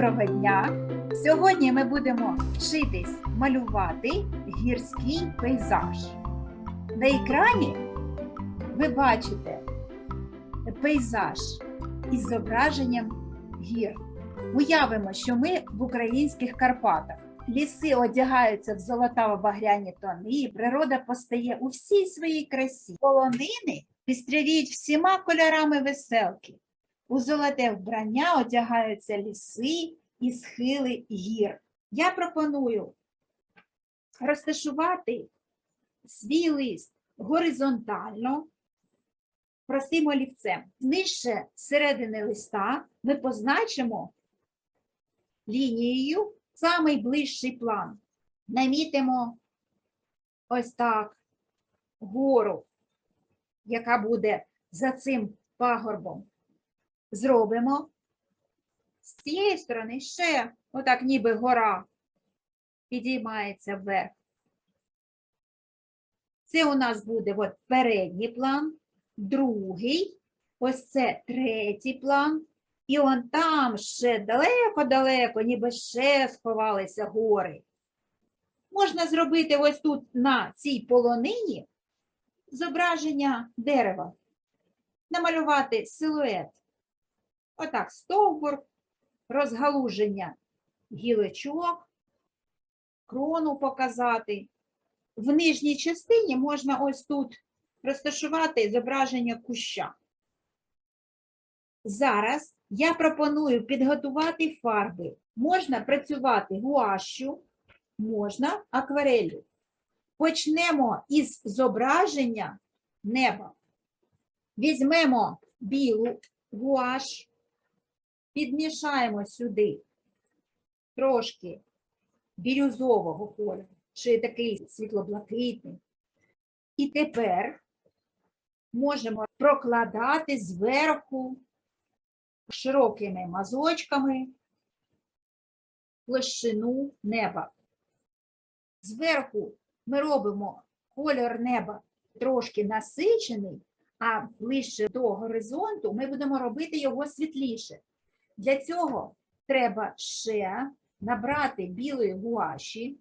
Доброго дня! Сьогодні ми будемо вчитись малювати гірський пейзаж. На екрані ви бачите пейзаж із зображенням гір. Уявимо, що ми в українських Карпатах. Ліси одягаються в золотаво-багряні тони, і природа постає у всій своїй красі. Полонини пістрявіють всіма кольорами веселки. У золоте вбрання одягаються ліси і схили гір. Я пропоную розташувати свій лист горизонтально простим олівцем. Нижче середини листа ми позначимо лінією самий ближчий план. Намітимо ось так гору, яка буде за цим пагорбом зробимо з цієї сторони ще, отак ніби гора підіймається вверх. Це у нас буде от передній план, другий, ось це третій план. І он там ще далеко-далеко, ніби ще сховалися гори. Можна зробити ось тут на цій полонині зображення дерева, намалювати силует. Отак, стовбур, розгалуження гілочок, крону показати. В нижній частині можна ось тут розташувати зображення куща. Зараз я пропоную підготувати фарби. Можна працювати гуашю, можна акварелью. Почнемо із зображення неба. Візьмемо білу гуаш, підмішаємо сюди трошки бірюзового кольору, чи такий світлоблакитний. І тепер можемо прокладати зверху широкими мазочками площину неба. Зверху ми робимо кольор неба трошки насичений, а ближче до горизонту ми будемо робити його світліше. Для цього треба ще набрати білої гуаші,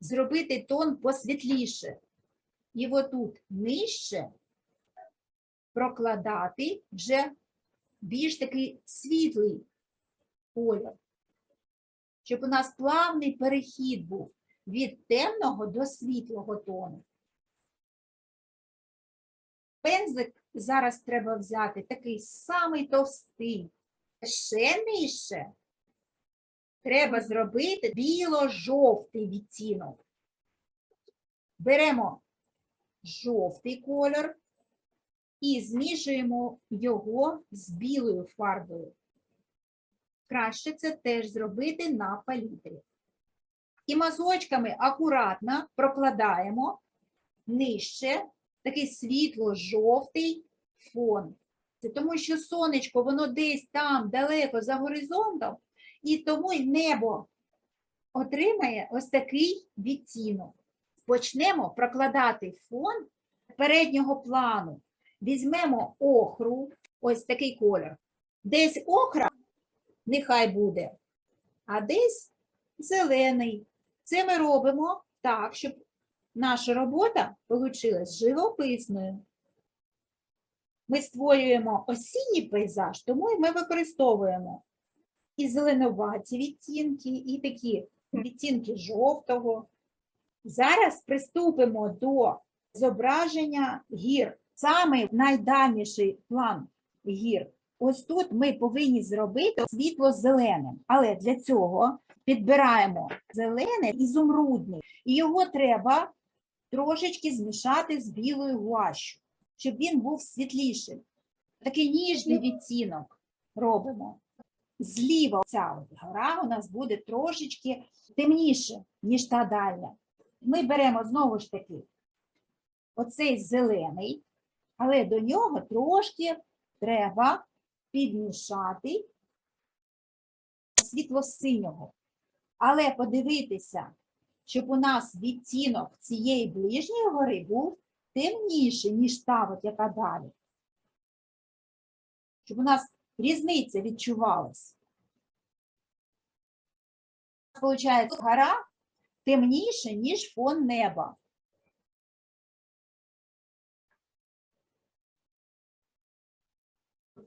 зробити тон посвітліше. І отут нижче прокладати вже більш такий світлий кольор, щоб у нас плавний перехід був від темного до світлого тону. Пензик зараз треба взяти такий самий товстий. Ще нижче треба зробити біло-жовтий відтінок. Беремо жовтий кольор і змішуємо його з білою фарбою. Краще це теж зробити на палітрі. І мазочками акуратно прокладаємо нижче такий світло-жовтий фон. Тому що сонечко, воно десь там далеко за горизонтом, і тому й небо отримає ось такий відтінок. Почнемо прокладати фон переднього плану. Візьмемо охру, ось такий колір. Десь охра, нехай буде, а десь зелений. Це ми робимо так, щоб наша робота вийшла живописною. Ми створюємо осінній пейзаж, тому ми використовуємо і зеленуваті відтінки, і такі відтінки жовтого. Зараз приступимо до зображення гір. Саме найдальніший план гір. Ось тут ми повинні зробити світло зеленим, але для цього підбираємо зелений і зумрудний. І його треба трошечки змішати з білою гуашю, щоб він був світлішим. Такий ніжний відтінок робимо. Зліва ця гора у нас буде трошечки темніше, ніж та дальня. Ми беремо знову ж таки оцей зелений, але до нього трошки треба підмішати світло-синього. Але подивитися, щоб у нас відтінок цієї ближньої гори був темніший, ніж та, от, яка далі. Щоб у нас різниця відчувалась. Получається, гора темніше, ніж фон неба.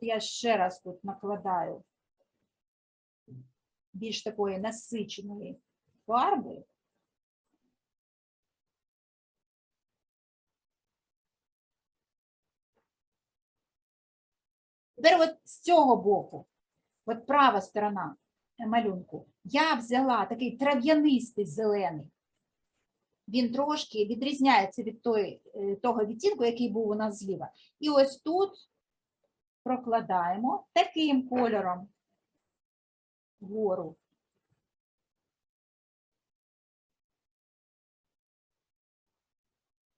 Я ще раз тут накладаю більш такої насиченої фарби. Тепер от з цього боку, от права сторона е, малюнку, я взяла такий трав'янистий зелений. Він трошки відрізняється від той, е, того відтінку, який був у нас зліва. І ось тут прокладаємо таким кольором вгору.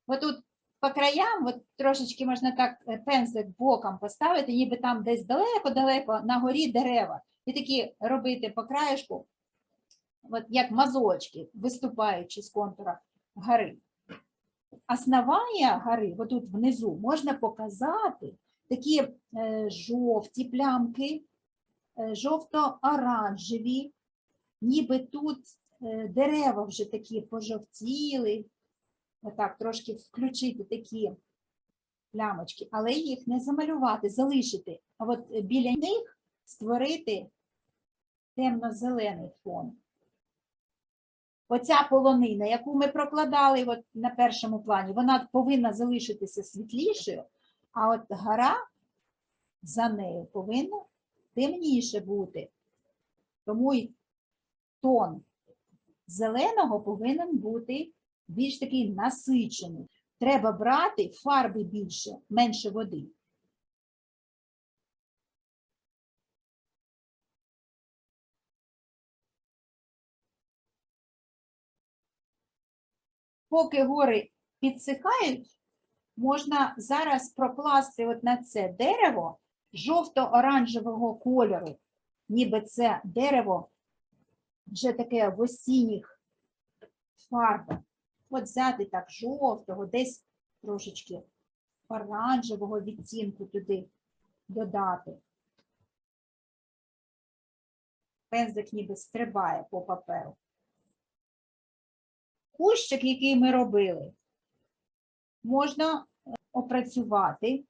Отут по краям, от трошечки можна так е, пензлик боком поставити, ніби там десь далеко-далеко на горі дерева. І такі робити по краєшку, от як мазочки, виступаючи з контура гори. Основання гори, отут внизу, можна показати такі е, жовті плямки, е, жовто-оранжеві, ніби тут дерева вже такі пожовтіли, отак трошки включити такі плямочки, але їх не замалювати, залишити. А от біля них створити темно-зелений фон. Оця полонина, яку ми прокладали от на першому плані, вона повинна залишитися світлішою, а от гора за нею повинна темніше бути. Тому й тон зеленого повинен бути більш такий насичений. Треба брати фарби більше, менше води. Поки гори підсихають, можна зараз прокласти от на це дерево жовто-оранжевого кольору, ніби це дерево вже таке в осінніх фарбах. От взяти так жовтого, десь трошечки оранжевого відтінку туди додати. Пензик ніби стрибає по паперу. Кущик, який ми робили, можна е, опрацювати.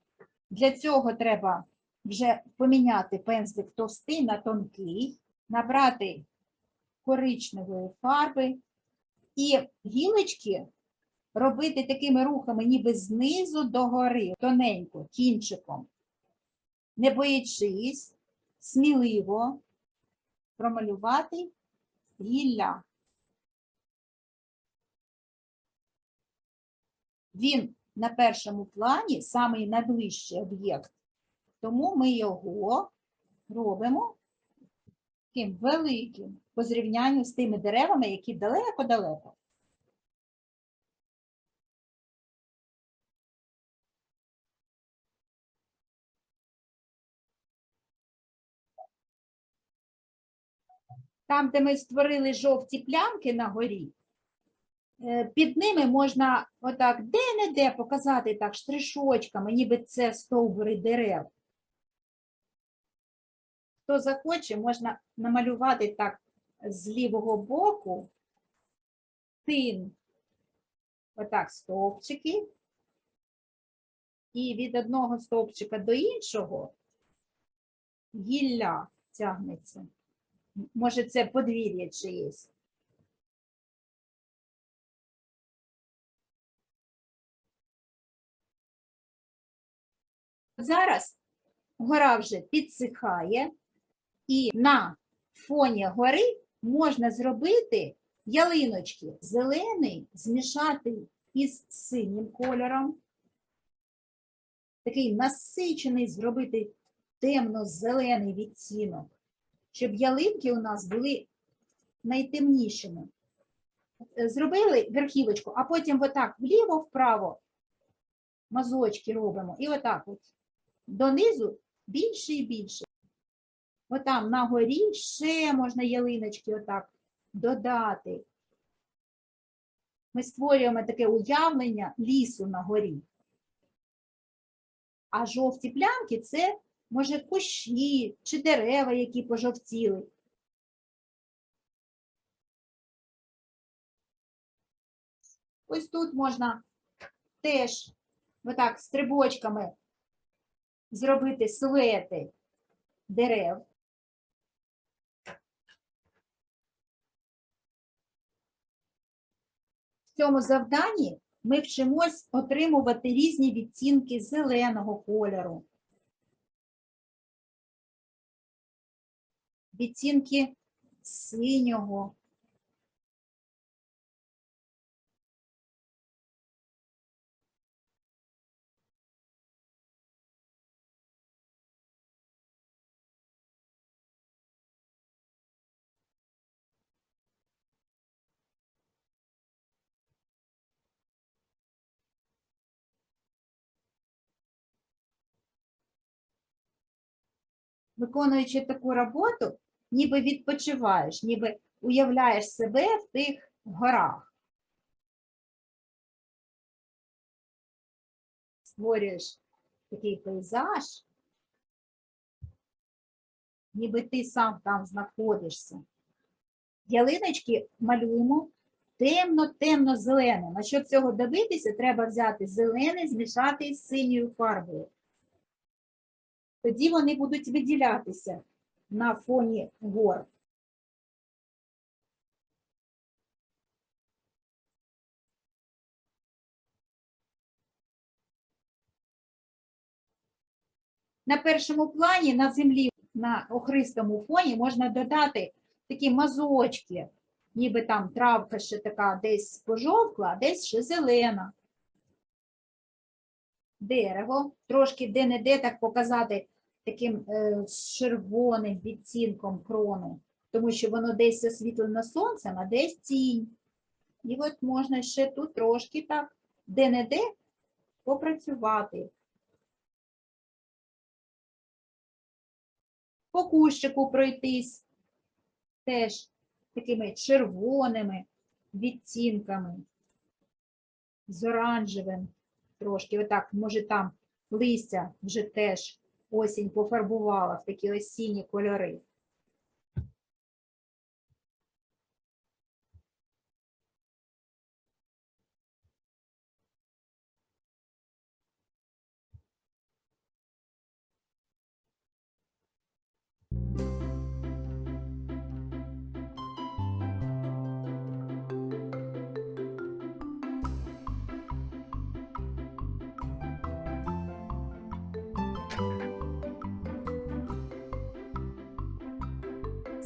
Для цього треба вже поміняти пензлик товстий на тонкий, набрати коричневої фарби і гілочки робити такими рухами, ніби знизу до гори, тоненько, кінчиком, не боячись, сміливо промалювати гілля. Він на першому плані самий найближчий об'єкт, тому ми його робимо таким великим по зрівнянню з тими деревами, які далеко-далеко. Там, де ми створили жовті плямки на горі, е, під ними можна отак де-не-де показати так штришочками, ніби це стовбури дерев. Хто захоче, можна намалювати так з лівого боку тин, отак стовпчики, і від одного стовпчика до іншого гілля тягнеться. Може, це подвір'я чиєсь. Зараз гора вже підсихає, і на фоні гори можна зробити ялиночки. Зелений змішати із синім кольором. Такий насичений зробити темно-зелений відтінок, щоб ялинки у нас були найтемнішими. Зробили верхівочку, а потім отак вліво-вправо мазочки робимо. І отак от донизу більше і більше. Отам на горі ще можна ялиночки отак додати. Ми створюємо таке уявлення лісу на горі. А жовті плямки це, може, кущі чи дерева, які пожовтіли. Ось тут можна теж отак стрибочками зробити силуети дерев. Цьому завданні ми вчимось отримувати різні відцінки зеленого кольору, відцінки синього, виконуючи таку роботу, ніби відпочиваєш, ніби уявляєш себе в тих горах. Створюєш такий пейзаж, ніби ти сам там знаходишся. Ялиночки малюємо темно-темно-зеленим. А щоб цього добитися, треба взяти зелений, змішати із синьою фарбою тоді вони будуть виділятися на фоні гор. На першому плані на землі на охристому фоні можна додати такі мазочки, ніби там травка ще така десь пожовкла, а десь ще зелена. Дерево, трошки де-не-де так показати таким е, червоним відцінком крону, тому що воно десь освітлено сонцем, а десь тінь. І от можна ще тут трошки так, де-не-де попрацювати. По кущику пройтись теж такими червоними відтінками, з оранжевим трошки. Отак, може, там листя вже теж осінь пофарбувала в такі осінні кольори.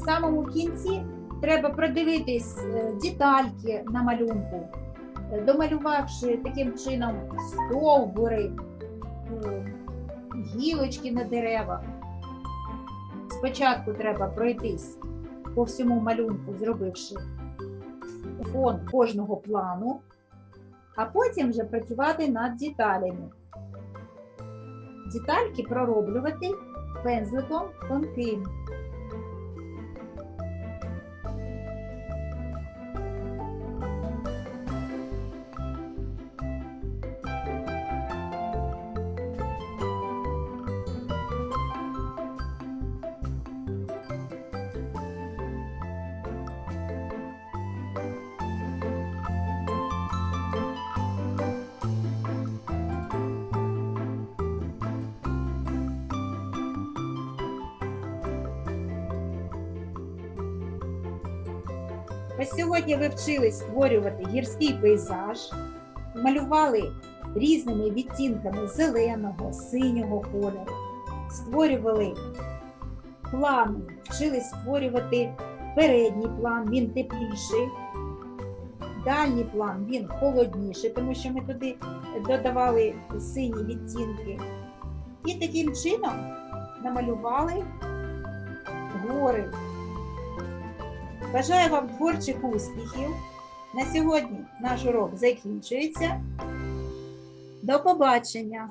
Самому кінці треба продивитись е, детальки на малюнку, е, домалювавши таким чином стовбури, е, гілочки на деревах. Спочатку треба пройтись по всьому малюнку, зробивши фон кожного плану, а потім вже працювати над деталями. Детальки пророблювати пензликом тонким. Сьогодні ви вчились створювати гірський пейзаж, малювали різними відтінками зеленого, синього кольору, створювали плани, вчились створювати передній план, він тепліший, дальній план він холодніший, тому що ми туди додавали сині відтінки. І таким чином намалювали гори. Бажаю вам творчих успіхів. На сьогодні наш урок закінчується. До побачення!